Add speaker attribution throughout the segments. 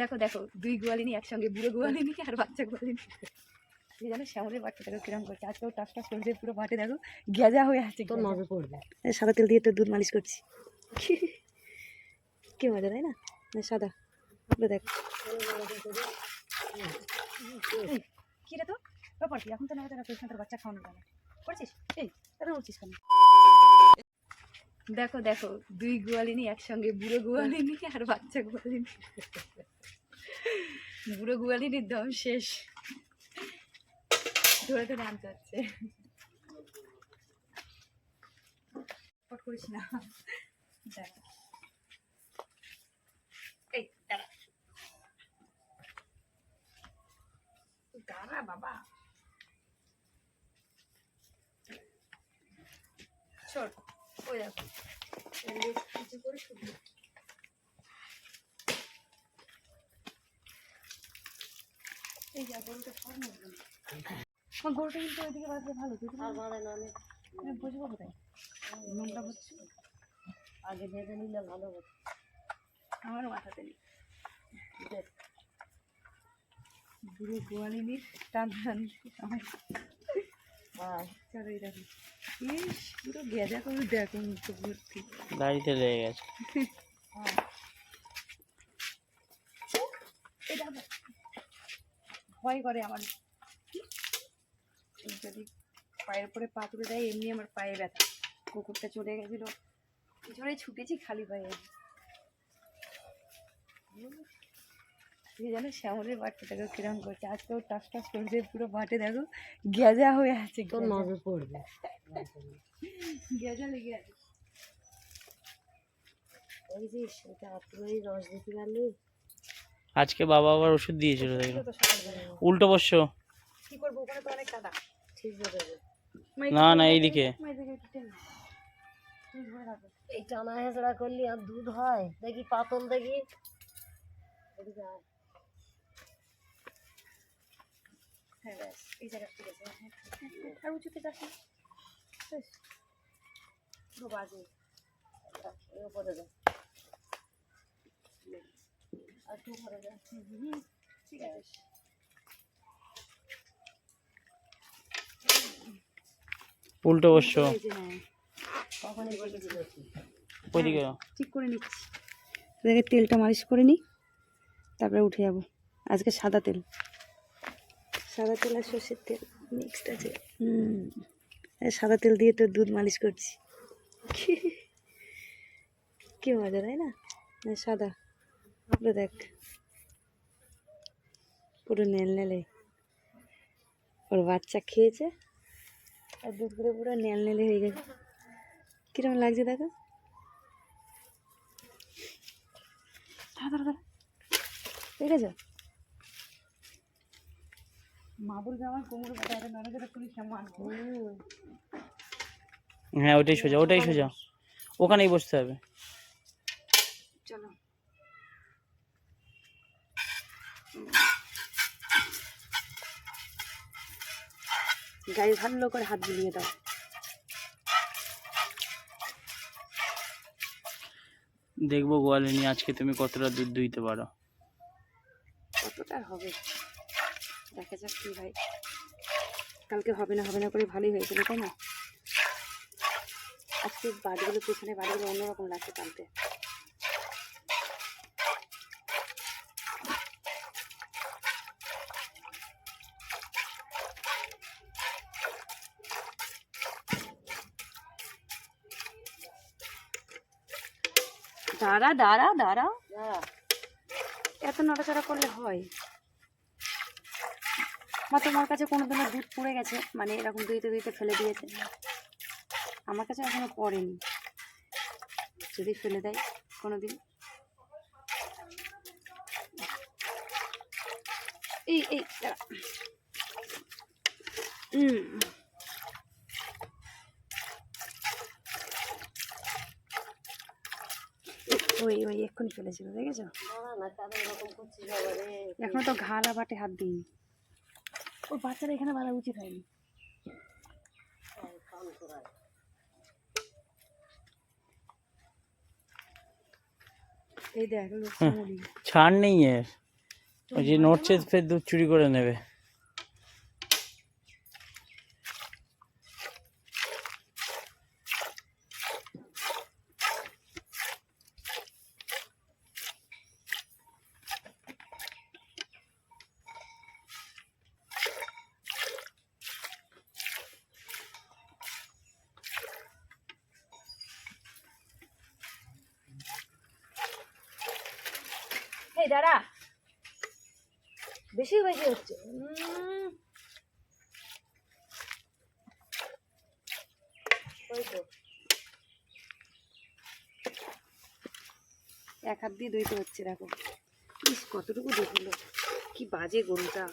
Speaker 1: দেখো দেখো দুই গোয়ালিনী একসঙ্গে বুড়ো গোয়ালিনী আর বাচ্চা গোয়ালিনী। এই জানো শ্যামলের বাচ্চা দেখো কিরম করছে? আজকেও টাস টাস করছে পুরো বাটে দেখো গেজা হয়ে আছে গেজা।
Speaker 2: নজর পড়বে।
Speaker 1: সাদা তেল দিয়ে একটু দুধ মালিশ করছি। কি মজা তাই না? না সাদা দেখ। এই, কি রে তো ব্যাপার কি এখন তো নয় টাকা তোর বাচ্চা খাওয়ানো যাবে। করছিস? এই তাহলে উঠছিস কেন? দেখো দেখো, দুই গোয়ালিনী একসঙ্গে, বুড়ো গোয়ালিনী আর বাচ্চা গোয়ালিনী বুড়ো গোয়ালিনীর দম শেষ। ধরে ধরে আনতে হচ্ছে না। দেখ। বাবা। ছোট ওই দেখো। কিছু করে এই যা গরুটা সব মরবে আমার গরুটা কিন্তু ওইদিকে বাঁধলে ভালো তুই
Speaker 2: আর বাড়ে না
Speaker 1: আমি বুঝব কোথায়? নোংরা হচ্ছে।
Speaker 2: আগে ভেবে নিলে ভালো হতো।
Speaker 1: আমার মাথাতে নেই। বুড়ো গোয়ালিনীর টান টান
Speaker 2: হ্যাঁ
Speaker 3: দাড়িতে লেগে গেছে।
Speaker 1: এটা আবার ভয় করে আমার। যদি পায়ের উপরে পা তুলে দেয় এমনি আমার পায়ে ব্যথা। কুকুরটা চলে গেছিল। পিছনে ছুটেছি খালি পায়ে। তুই জানো শ্যামলের বাটটা দেখো কিরম করছে? আজকেও টাস টাস করছে পুরো বাটে দেখো গেজা হয়ে আছে
Speaker 2: তোর। নজর পড়বে।
Speaker 1: গেজা লেগে আছে।
Speaker 2: দেখেছিস এটা আত্মীয় রস দিতে পারলি?
Speaker 3: আজকে বাবা আবার ওষুধ দিয়েছিল। উল্টো বসছো
Speaker 1: কি করব ওখানে তো অনেক কাদা।
Speaker 2: ঠিক বেরোবে
Speaker 3: না না এইদিকে।
Speaker 2: এই টানা হেঁচড়া করলি আর দুধ হয়? দেখি পাতল দেখি।
Speaker 1: হ্যাঁ ব্যাস। এই জায়গা ঠিক আছে হ্যাঁ, আর উঁচুতে যাস না। পুরো বাজে।
Speaker 2: উপরে
Speaker 1: আর একটু যা। ঠিক আছে।
Speaker 3: উল্টো বসছো।
Speaker 1: হ্যাঁ।
Speaker 3: ওইদিকে
Speaker 1: ঠিক করে নিচ্ছি। তেলটা মালিশ করে নিই তারপরে উঠে যাব। আজকে সাদা তেল। সাদা তেল আর সর্ষের তেল মিক্সড আছে সাদা তেল দিয়ে তো দুধ মালিশ করছি। কি মজা, তাই না? সাদা পুরো দেখ, পুরো নেল নেলে। ওর বাচ্চা খেয়েছে, আর দুধ করে পুরো নেল নেলে হয়ে গেছে। কীরকম লাগছে দেখো? দাঁড়া দাঁড়া দাঁড়া ঠিক জামার কোমর ব্যথা এটা ননদের পুলিশ সমান
Speaker 3: হ্যাঁ ওটাই সোজা ওটাই সোজা। ওখানেই বসতে হবে।
Speaker 1: চলো। গায়ে ভালো করে হাত বুলিয়ে দাও।
Speaker 3: দেখব গোয়ালিনী আজকে তুমি কতটা দুধ দুইতে পারো?
Speaker 1: কতটা হবে? দেখা যাক কি ভাই কালকে হবে না হবে না করে ভালোই হয়েছিল তাই না? আজকে বাড়িগুলো পেছনে বাড়িগুলো অন্যরকম লাগছে কালকে। দাঁড়া দাঁড়া দাঁড়া।
Speaker 2: দাঁড়া।
Speaker 1: এত নড়াচড়া করলে হয়। মা তোমার কাছে কোনো দিনও দুধ পড়ে গেছে মানে এরকম দুইতে দুইতে ফেলে দিয়েছে। আমার কাছে এখনও পড়েনি। যদি ফেলে দেয় কোনো দিন এই এই। ওই ওই এক্ষুনি ফেলেছিল দেখেছ? এখনও তো ঘালা বাটে হাত দিইনি। ওর বাচ্চারা এখানে বাঁধা উচিত হয়নি। এই দেখ
Speaker 3: ছাড় নেই এর। ওই যে নড়ছে ফের দুধ চুরি করে নেবে।
Speaker 1: এই দাঁড়া।
Speaker 2: বেশি বেশি হচ্ছে।
Speaker 1: এক হাত দিয়ে দইতে হচ্ছে দেখো। ইস কতটুকু দেখল কি বাজে গরুটা।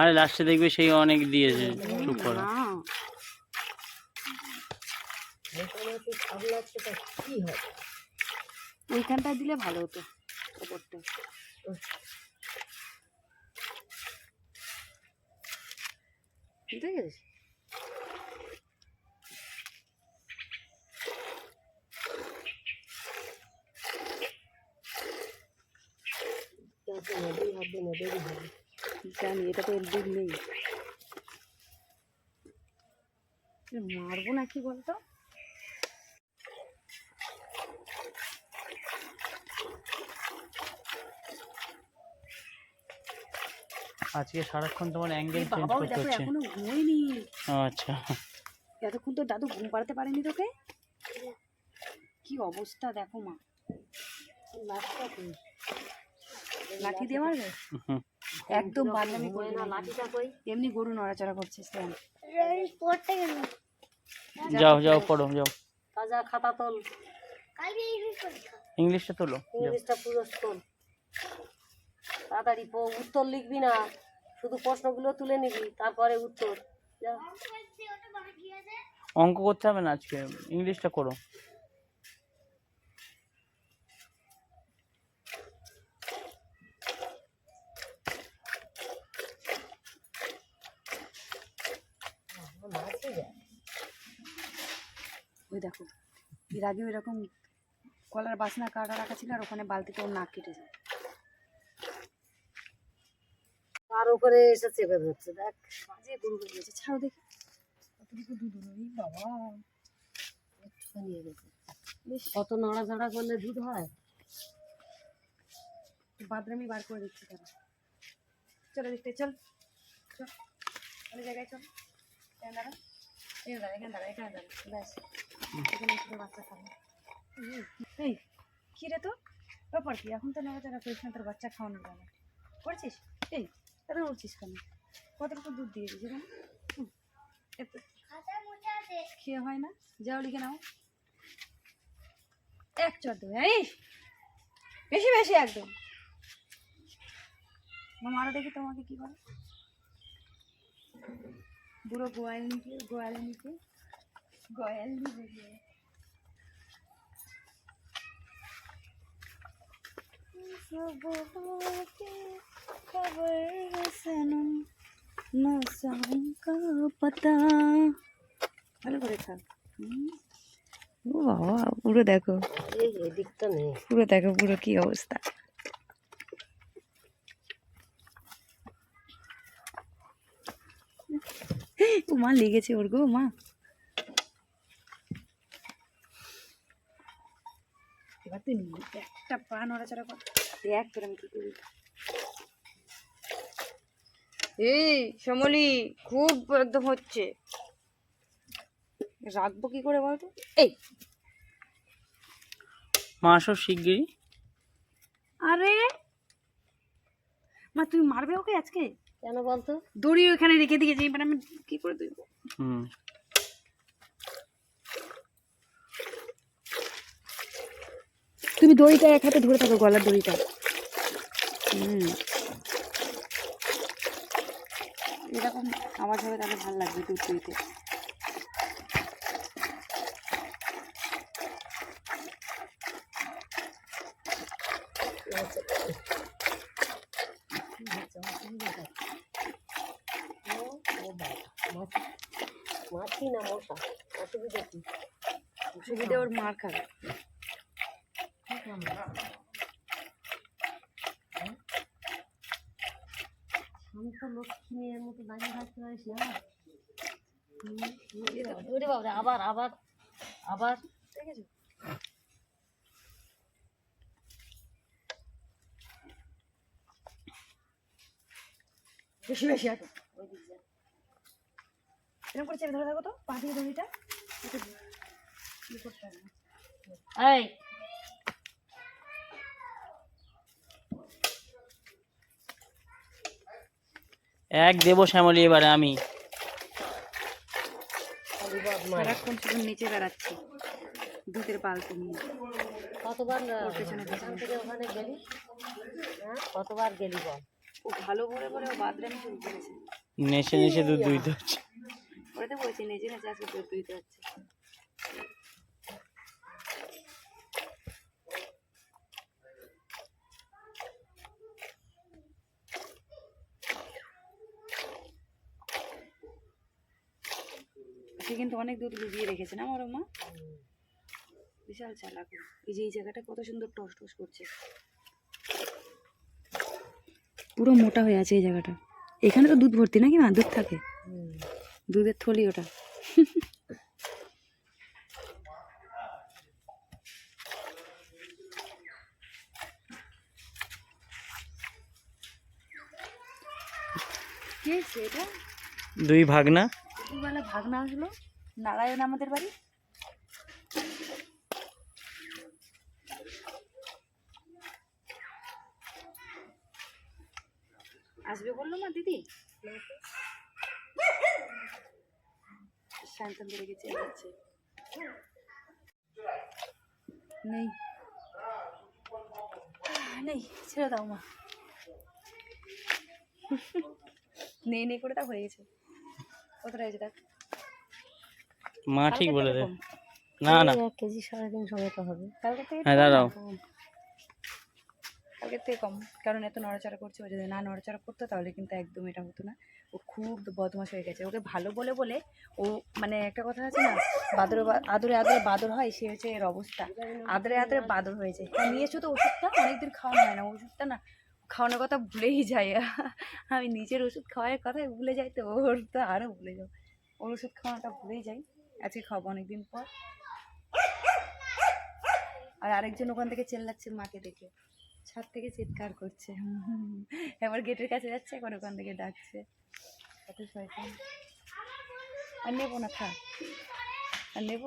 Speaker 3: আরে লাস্টে দেখবে সেই অনেক দিয়েছে চুপ করো।
Speaker 2: হবে?
Speaker 1: ওইখানটা দিলে ভালো হতো ওপরটা। ঠিক আছে জানি এটা তো দুধ নেই। মারবো না কি বলতো?
Speaker 3: আজকে সারাক্ষণ তোমার অ্যাঙ্গেল চেঞ্জ করতে
Speaker 1: দেখো
Speaker 3: হচ্ছে।
Speaker 1: এখনও ঘুমোয়নি।
Speaker 3: আচ্ছা।
Speaker 1: এতক্ষণ তো দাদু ঘুম পাড়াতে পারেনি তোকে? কি অবস্থা দেখো মা। লাঠি দিয়ে মারবে? একদম বাদলামি করবে
Speaker 2: না লাঠিটা কই?
Speaker 1: এমনি গরু নড়াচড়া করছিস কেন?
Speaker 3: যাও যাও পড়ো যাও।
Speaker 2: তাজা খাতা তোল।
Speaker 3: ইংলিশটা তোলো
Speaker 2: ইংলিশটা পুরো তোল তাড়াতাড়ি প- উত্তর লিখবি না। শুধু প্রশ্নগুলো তুলে নিবি তারপরে উত্তর। যা।
Speaker 3: অঙ্ক করতে হবে না আজকে ইংলিশটা করো।
Speaker 1: ওই দেখো এর আগে এরকম কলার বাসনা কাটা রাখা ছিল আর ওখানে বালতিতে ওর নাক কেটে যায়।
Speaker 2: তার উপরে এসে চেপে ধরছে, দেখ
Speaker 1: বাজে গরু হয়ে গেছে ছাড়ো দেখি। কতটুকু দুধ এই বাবা
Speaker 2: একটু নিয়ে গেছে
Speaker 1: বেশ।
Speaker 2: কত নড়াচড়া করলে দুধ হয়?
Speaker 1: বাদরামি বার করে দিচ্ছি তারা চলো দেখতে, চল চল। ওই জায়গায় চল। এখানে দাঁড়া। এখানে দাঁড়া এখানে দাঁড়া ব্যাস। এখানে বাচ্চা খাবে। এই কী তো ব্যাপার কি? এখন তো নড়াচড়া করিস না, তোর বাচ্চা খাওয়ানো বেলা করছিস? এই তাহলে উঠছিস কেন? কতটুকু দুধ দিয়ে দিয়েছি কেন খেয়ে হয় না? যাও লিখে নাও। এক চর দেবে, এই! বেশি বেশি একদম। মামা দেখি তোমাকে কি করে বুড়ো গোয়াল নিকে গোয়াল নিকে গোয়াল নিকে खबर सनम ना शाम का पता ভালো করে খা হুম। ও বাবা পুরো দেখো
Speaker 2: এই এদিকটা নেই
Speaker 1: পুরো দেখো পুরো কি অবস্থা ও মা লেগেছে ওর গো মা এবার তুই নি- একটা পা নড়াচড়া কর দেখ তোর আমি কি করি এই সমলি খুব একদম হচ্ছে। রাখব কি করে বলতো? এই।
Speaker 3: মা আসো শিগগিরই।
Speaker 1: আরে! মা তুমি মারবে ওকে আজকে?
Speaker 2: কেন বলতো?
Speaker 1: দড়ি ওখানে রেখে দিয়েছি এবার আমি কি করে দেবো
Speaker 3: হুম।
Speaker 1: তুমি দড়িটা এক হাতে ধরে থাকো গলার দড়িটা। হুম। এরকম আওয়াজ হবে তাহলে ভালো লাগবে দুধ দইতে
Speaker 2: মাছি না মশা অসুবিধা কি?
Speaker 1: অসুবিধা ওর মার খাবে।
Speaker 2: আমি তো লক্ষ্মী মেয়ের মতো দাঁড়িয়ে থাকতে পারিস না ওরে বাবা আবার আবার আবার
Speaker 1: দেখেছ বেশি বেশি হাঁটো এরকম করে চেপে ধরে থাকো তো পা থেকে দড়িটা করতে
Speaker 2: এই
Speaker 3: এক দেব শ্যামলি এবারে আমি।
Speaker 1: সারাক্ষণ শুধু নিচে বেড়াচ্ছি দুধের নিয়ে।
Speaker 2: কতবার
Speaker 1: ওর পেছনে
Speaker 2: থেকে ওখানে গেলি? হ্যাঁ কতবার গেলি বল?
Speaker 1: ও ভালো করে করে ও বাদরামি শুরু করেছে।
Speaker 3: নেশে নেশে দুধ দুইতে হচ্ছে।
Speaker 1: ওরা তো বলছি নেচে নেচে আজকে দুধ দুইতে হচ্ছে। সে কিন্তু অনেক দুধ লুকিয়ে রেখেছে, না বড় মা বিশাল চালাক এই যে, এই জায়গাটা কত সুন্দর টস টস করছে। পুরো মোটা হয়ে আছে এই জায়গাটা। এখানে তো দুধ ভর্তি নাকি মা? দুধ থাকে? দুধের থলি ওটা।
Speaker 3: দুই ভাগ না
Speaker 1: দুবেলা ভাগনা আসলো নারায়ণ আমাদের বাড়ি। আসবে বলল মা দিদি। গেছে নেই। নেই, ছেড়ে দাও মা। নেই নেই করে তা হয়ে গেছে। কতটা হয়েছে দেখ।
Speaker 3: মা ঠিক বলে দে। না না।
Speaker 2: এক কেজি সাড়ে তিনশো মতো হবে।
Speaker 1: কালকে থেকে
Speaker 3: হ্যাঁ, দাঁড়াও।
Speaker 1: কম। থেকে কম। কারণ এত নড়াচড়া করছে ও যদি না নড়াচড়া করতো তাহলে কিন্তু একদম এটা হতো না। ও খুব হয়ে গেছে। ওকে ভালো বলে বলে ও মানে একটা কথা আছে না বাদরে আদরে আদরে বাদর হয় সে হচ্ছে এর অবস্থা। আদরে আদরে বাদর হয়েছে। নিয়েছো তো ওষুধটা? অনেকদিন খাওয়ানো হয় না ওষুধটা না খাওয়ানোর কথা ভুলেই যায়। আমি নিজের ওষুধ খাওয়ার কথাই ভুলে যাই তো ওর তো আরও ভুলে যাও ওর ওষুধ খাওয়ানোটা ভুলেই যাই। আজকে খাব অনেকদিন পর। আর আরেকজন ওখান থেকে চেল্লাচ্ছে মাকে দেখে। ছাদ থেকে চিৎকার করছে। এবার গেটের কাছে যাচ্ছে একবার ওখান থেকে ডাকছে। কত শয়তান। আর নেব না খা আর নেব?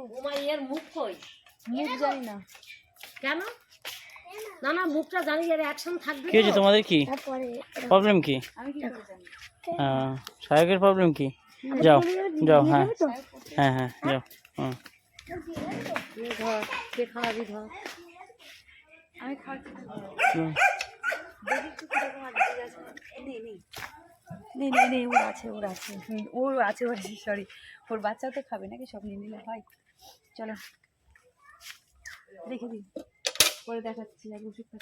Speaker 2: মুখ কই?
Speaker 1: মুখ জানি না।
Speaker 2: কেন? না না মুখটা জানি এর অ্যাকশন থাকবে
Speaker 3: কি হয়েছে তোমাদের কি? প্রবলেম কি?
Speaker 1: আমি কি করে জানি?
Speaker 3: আহ, সাহেবের প্রবলেম কি? যাও যাও হ্যাঁ। হ্যাঁ হ্যাঁ যাও হুম।
Speaker 1: আমি নেই নেই। নেই ওর আছে ওর আছে। ওর আছে ওর আছে সরি ওর বাচ্চাও তো খাবে নাকি সব নিয়ে নিলে? হয়। চলো। রেখে দিই। পরে দেখাচ্ছি আগে ওষুধটা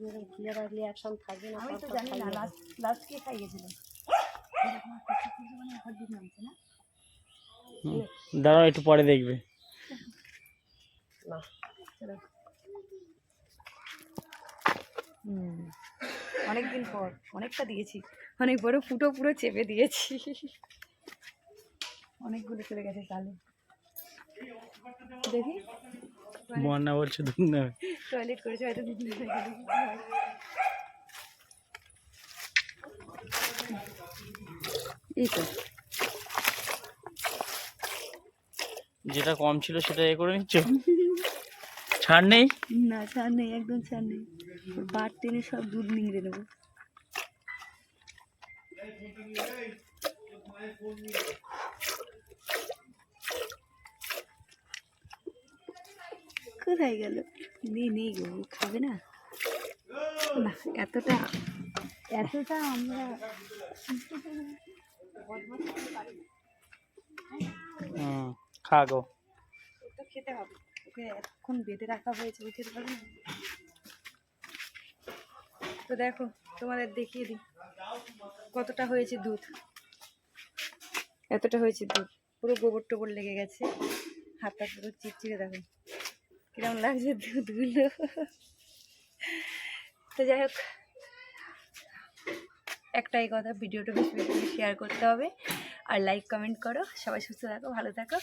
Speaker 2: জোরে ঘিরে থাকবে না
Speaker 1: আমি তো জানি না লাস্ট কে খাইয়েছিল না।
Speaker 3: দাঁড়াও একটু পরে দেখবে।
Speaker 2: না
Speaker 1: চলো। হুম। অনেকদিন পর অনেকটা দিয়েছি। অনেক বড় ফুটো পুরো চেপে দিয়েছি। অনেকগুলো চলে গেছে তাহলে দেখি।
Speaker 3: বন্যা বলছে দুধ নেবে।
Speaker 1: টয়লেট করেছে হয়তো হয়ে এই তো।
Speaker 3: যেটা কম ছিল সেটা এ করে নিচ্ছ? ছাড় নেই?
Speaker 1: না ছাড় নেই একদম ছাড় নেই। বার টেনে সব দুধ নিংড়ে নেব। কোথায় গেল। নেই নেই গো খাবে না? না এতটা এতটা আমরা
Speaker 3: খা গো।
Speaker 1: তো খেতে হবে। ওকে এতক্ষণ বেঁধে রাখা হয়েছে ও পারবে তো দেখো তোমাদের দেখিয়ে দিই। কতটা হয়েছে দুধ? এতটা হয়েছে দুধ। পুরো গোবর টোবর লেগে গেছে। হাতটা পুরো চিটচিড়ে দেখো। কিরম লাগছে দুধগুলো? তো যাই হোক, একটাই কথা, ভিডিওটা বেশি বেশি শেয়ার করতে হবে। আর লাইক কমেন্ট করো। সবাই সুস্থ থাকো, ভালো থাকো।